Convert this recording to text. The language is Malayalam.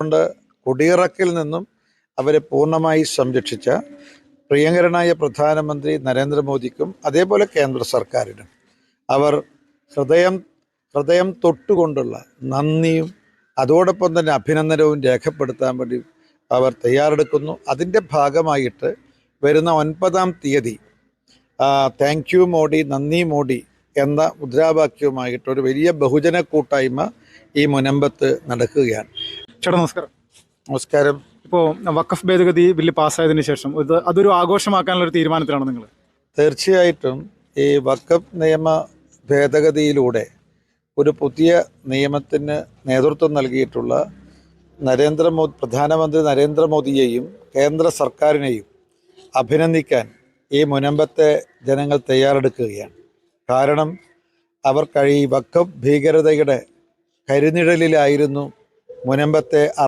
കൊണ്ട് കുടിയിറക്കിൽ നിന്നും അവരെ പൂർണമായി സംരക്ഷിച്ച പ്രിയങ്കരനായ പ്രധാനമന്ത്രി നരേന്ദ്രമോദിക്കും അതേപോലെ കേന്ദ്ര സർക്കാരിനും അവർ ഹൃദയം ഹൃദയം തൊട്ടുകൊണ്ടുള്ള നന്ദിയും അതോടൊപ്പം തന്നെ അഭിനന്ദനവും രേഖപ്പെടുത്താൻ വേണ്ടി അവർ തയ്യാറെടുക്കുന്നു. അതിന്റെ ഭാഗമായിട്ട് വരുന്ന ഒൻപതാം തീയതി താങ്ക് യു മോഡി നന്ദി മോഡി എന്ന മുദ്രാവാക്യവുമായിട്ട് ഒരു വലിയ ബഹുജന കൂട്ടായ്മ ഈ മുനമ്പത്ത് നടക്കുകയാണ്. ചേട്ടാ നമസ്കാരം. നമസ്കാരം. ഇപ്പോൾ വഖഫ് ഭേദഗതി ബില്ല് പാസ്സായതിനു ശേഷം ഇത് അതൊരു ആഘോഷമാക്കാനുള്ള ഒരു തീരുമാനത്തിലാണ് നിങ്ങൾ തീർച്ചയായിട്ടും ഈ വക്കഫ് നിയമ ഭേദഗതിയിലൂടെ ഒരു പുതിയ നിയമത്തിന് നേതൃത്വം നൽകിയിട്ടുള്ള നരേന്ദ്രമോദി പ്രധാനമന്ത്രി നരേന്ദ്രമോദിയെയും കേന്ദ്ര സർക്കാരിനെയും അഭിനന്ദിക്കാൻ ഈ മുനമ്പത്തെ ജനങ്ങൾ തയ്യാറെടുക്കുകയാണ്. കാരണം അവർ കഴി വക്കഫ് ഭീകരതയുടെ കരിനിഴലിലായിരുന്നു മുനമ്പത്തെ